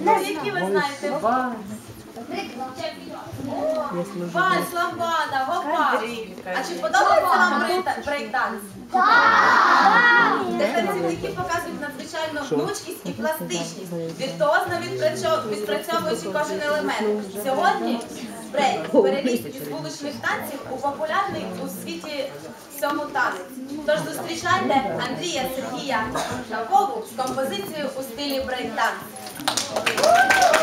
Ну, які ви знаєте? Вальс, лампада, гопа. А чи подобається нам брейкданс? Де танцівники показують надзвичайну гнучкість і пластичність, віртуозно відпрацьовуючи кожен елемент. Сьогодні переліз із вуличних танців у популярний у світі всьому танець. Тож зустрічайте Андрія Сергія Шапову з композицією у стилі брейк-танцю.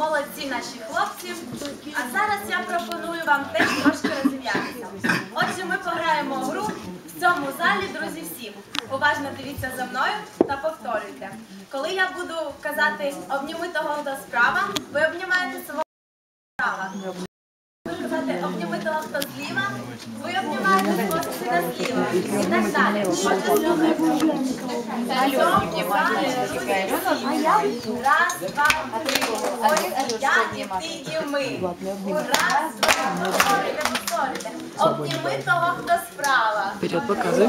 Молодці наші хлопці. А зараз я пропоную вам теж трошки розім'ятися. Отже, ми пограємо гру в цьому залі, друзі, всі. Уважно дивіться за мною та повторюйте. Коли я буду казати обніми того, хто справа, ви обнімаєте свого справа. Буду казати обніми того, хто зліва, ви обнімаєте зліва. І так далі. Всі. Раз, два, три. Ось я і ти, і ми. Раз, два, повторюйте. Обніми того, хто справа. Вперед показуй.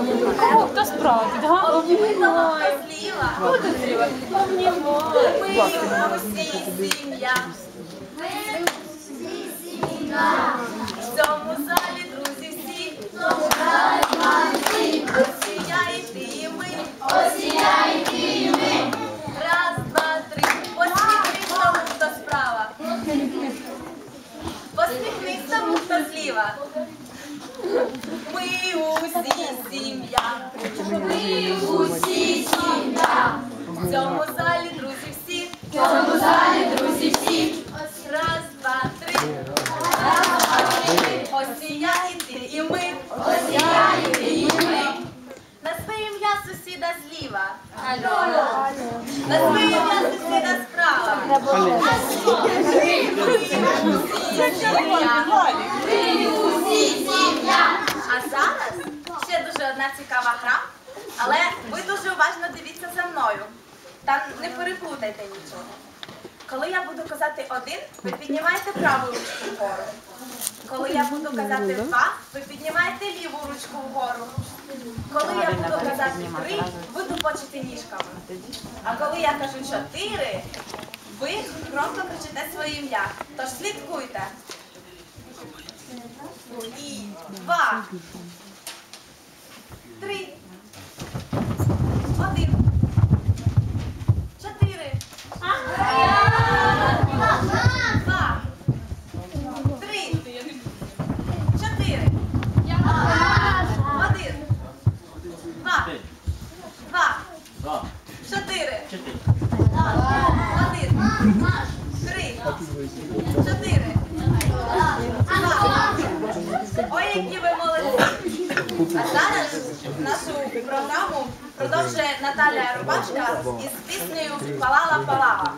Хто справа? Обніми того, хто зліва. Обнімо. Ми усі сім'я. В цьому зліва. Ми усі сім'я. Ми усі але ви дуже уважно дивіться за мною. Та не переплутайте нічого. Коли я буду казати один, ви піднімаєте праву ручку вгору. Коли я буду казати два, ви піднімаєте ліву ручку вгору. Коли я буду казати три, ви тупочите ніжками. А коли я кажу чотири, ви громко кричите своє ім'я. Тож слідкуйте. І два. Три. Один. Чотири. Два. Три. Чотири. Один. Два. Два. Чотири. Один. Три. Чотири. Два. Ой, які ви молодці! А зараз нашу програму продовжує Наталя Рубашка із піснею Палала Палала.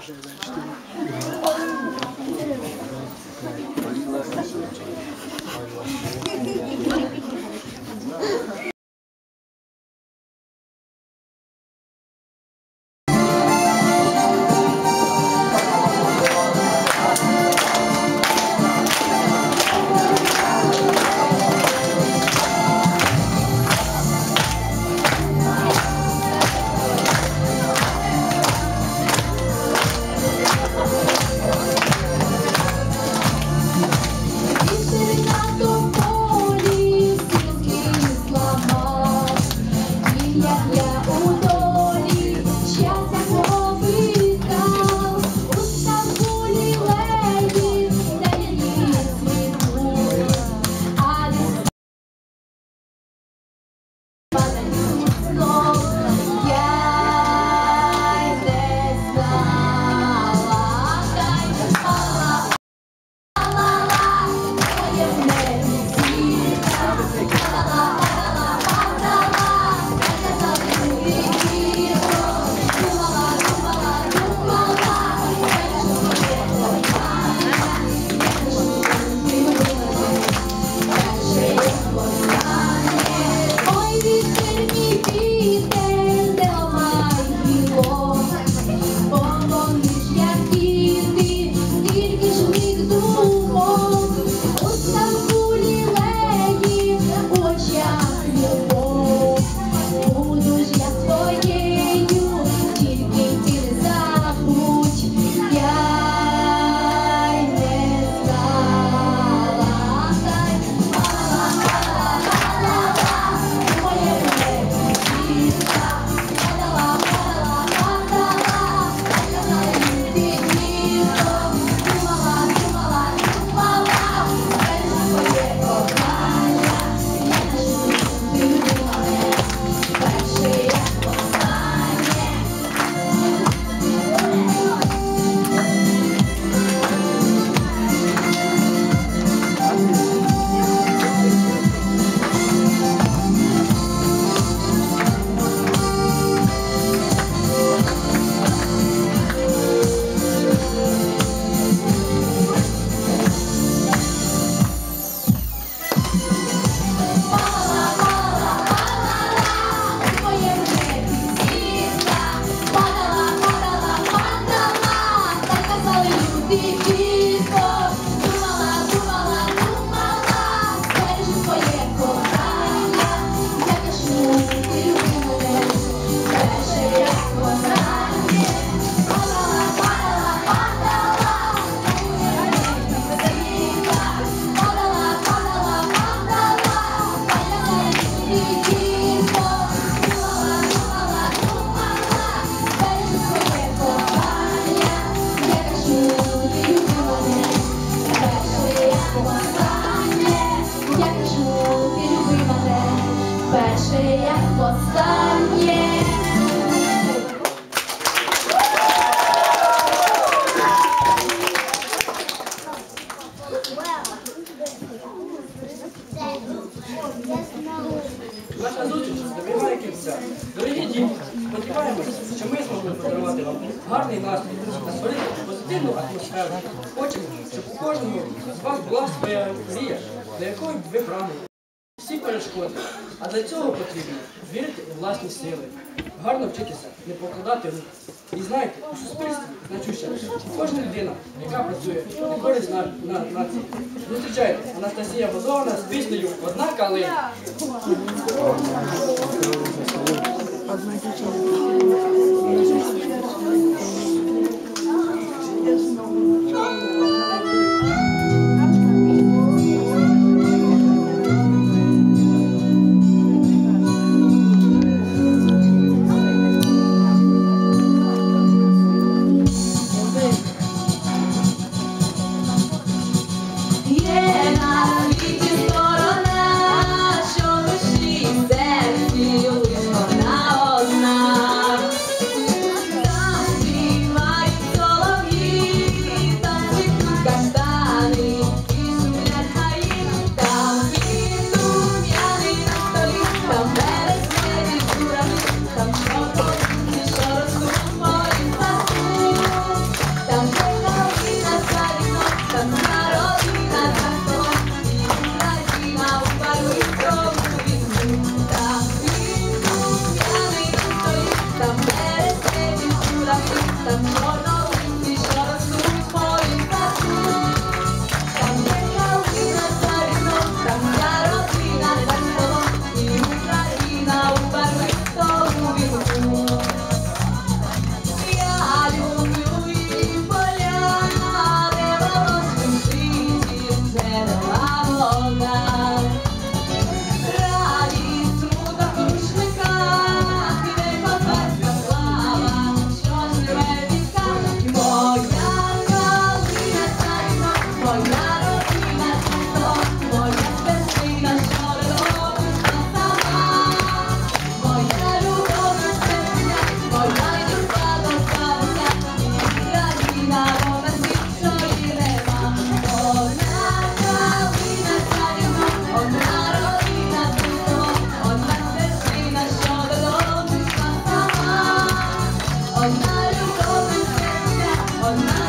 храму, всі перешкоди. А для цього потрібно вірити у власні сили, гарно вчитися, не покладати рук. І знаєте, у суспільстві значуща кожна людина, яка працює на користь на, на нації. Зустрічайте Анастасія Базована з піснею Одна калина. Одна дівчина. 건강.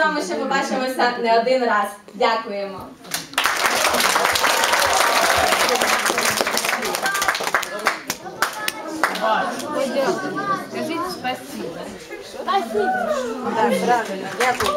вами ще побачимося не один раз. Дякуємо. Скажіть спасибо. Так, правильно, дякую.